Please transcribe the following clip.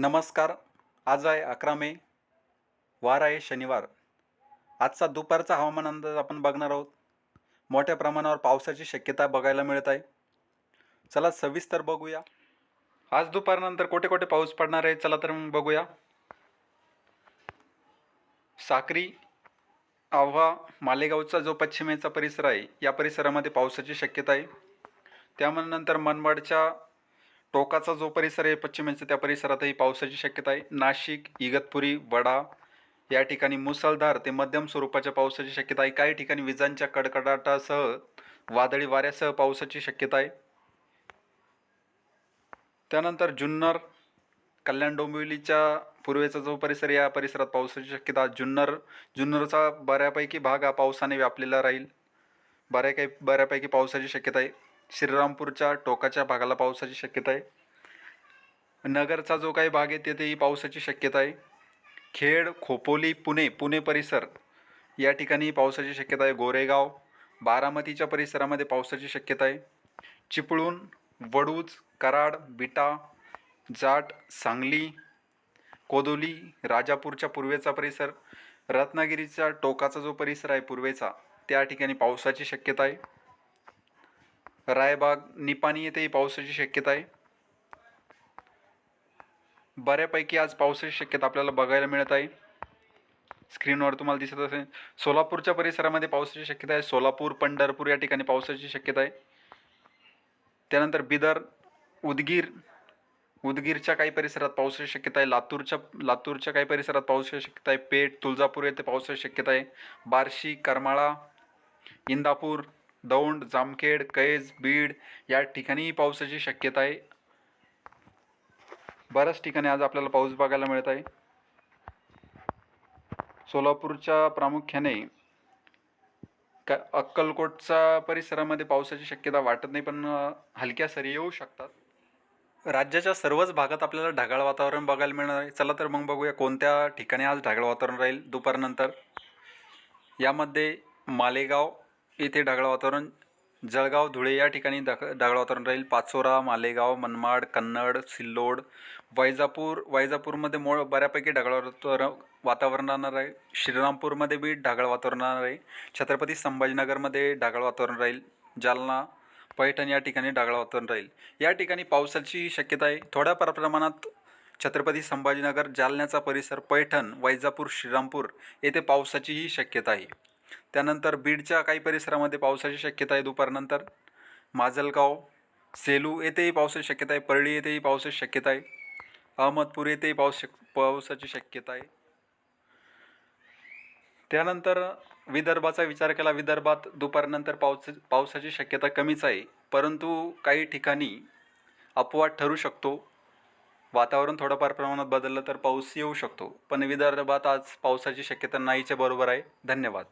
नमस्कार. आज आहे अकरा मे. वार आहे शनिवार. आजचा दुपारचा हवामान अंदाज आपण बघणार आहोत. मोठ्या प्रमाणावर पावसाची शक्यता बघायला मिळत आहे. चला सविस्तर बघूया. आज दुपारनंतर कोठे कोठे पाऊस पडणार आहे चला तर मग बघूया. साक्री आव्हा मालेगावचा जो पश्चिमेचा परिसर आहे या परिसरामध्ये पावसाची शक्यता आहे. त्यानंतर मनमाडच्या टोकाचा जो परिसर आहे पश्चिमेचा त्या परिसरातही पावसाची शक्यता आहे. नाशिक इगतपुरी वडा या ठिकाणी मुसळधार ते मध्यम स्वरूपाच्या पावसाची शक्यता आहे. काही ठिकाणी विजांच्या कडकडाटासह वादळी वाऱ्यासह पावसाची शक्यता आहे. त्यानंतर जुन्नर कल्याण डोंबिवलीच्या पूर्वेचा जो परिसर या परिसरात पावसाची शक्यता जुन्नर जुन्नरचा बऱ्यापैकी भाग हा पावसाने व्यापलेला राहील. बऱ्या काही बऱ्यापैकी पावसाची शक्यता आहे. श्रीरामपूरच्या टोकाच्या भागाला पावसाची शक्यता आहे. नगरचा जो काही भाग आहे तेथेही पावसाची शक्यता आहे. खेड खोपोली पुणे पुणे परिसर या ठिकाणी पावसाची शक्यता आहे. गोरेगाव बारामतीच्या परिसरामध्ये पावसाची शक्यता आहे. चिपळूण वडूज कराड बिटा जाट सांगली कोदोली राजापूरच्या पूर्वेचा परिसर रत्नागिरीचा टोकाचा जो परिसर आहे पूर्वेचा त्या ठिकाणी पावसाची शक्यता आहे. रायबाग निपाणी येथेही पावसाची शक्यता आहे. बऱ्यापैकी आज पावसाची शक्यता आपल्याला बघायला मिळत आहे. स्क्रीनवर तुम्हाला दिसत असेल सोलापूरच्या परिसरामध्ये पावसाची शक्यता आहे. सोलापूर पंढरपूर या ठिकाणी पावसाची शक्यता आहे. त्यानंतर बिदर उदगीर उदगीरच्या काही परिसरात पावसाची शक्यता आहे. लातूरच्या लातूरच्या काही परिसरात पावसाची शक्यता आहे. पेठ तुळजापूर येथे पावसाची शक्यता आहे. बार्शी करमाळा इंदापूर दौंड जामखेड कैज बीड या ठिकाणीही पावसाची शक्यता आहे. बऱ्याच ठिकाणी आज आपल्याला पाऊस बघायला मिळत आहे. सोलापूरच्या प्रामुख्याने का अक्कलकोटच्या परिसरामध्ये पावसाची शक्यता वाटत नाही पण हलक्या सरी येऊ शकतात. राज्याच्या सर्वच भागात आपल्याला ढगाळ वातावरण बघायला मिळणार आहे. चला तर मग बघूया कोणत्या ठिकाणी आज ढगाळ वातावरण राहील दुपारनंतर. यामध्ये मालेगाव येथे ढगाळ वातावरण जळगाव धुळे या ठिकाणी ढग ढगाळ वातावरण राहील. पाचोरा मालेगाव मनमाड कन्नड सिल्लोड वैजापूर वैजापूरमध्ये मोळ बऱ्यापैकी ढगाळ वातावरण वातावरण राहणार आहे. श्रीरामपूरमध्ये बी ढगाळ वातावरण राहणार आहे. छत्रपती संभाजीनगरमध्ये ढगाळ वातावरण राहील. जालना पैठण या ठिकाणी ढगाळ वातावरण राहील. या ठिकाणी पावसाची शक्यता आहे. थोड्या प्रमाणात छत्रपती संभाजीनगर जालन्याचा परिसर पैठण वैजापूर श्रीरामपूर येथे पावसाचीही शक्यता आहे. त्यानंतर बीडच्या काही परिसरामध्ये पावसाची शक्यता आहे दुपारनंतर. माजलगाव सेलू येथेही पावसाची शक्यता आहे. परळी येथेही पावसाची शक्यता आहे. अहमदपूर येथेही पाऊस शक पावसाची शक्यता आहे. त्यानंतर विदर्भाचा विचार केला. विदर्भात दुपारनंतर पाऊस पावसाची शक्यता कमीच आहे. परंतु काही ठिकाणी अपवाद ठरू शकतो. वातावरण थोडंफार प्रमाणात बदललं तर पाऊस येऊ शकतो. पण विदर्भात आज पावसाची शक्यता नाहीच्या बरोबर आहे. धन्यवाद.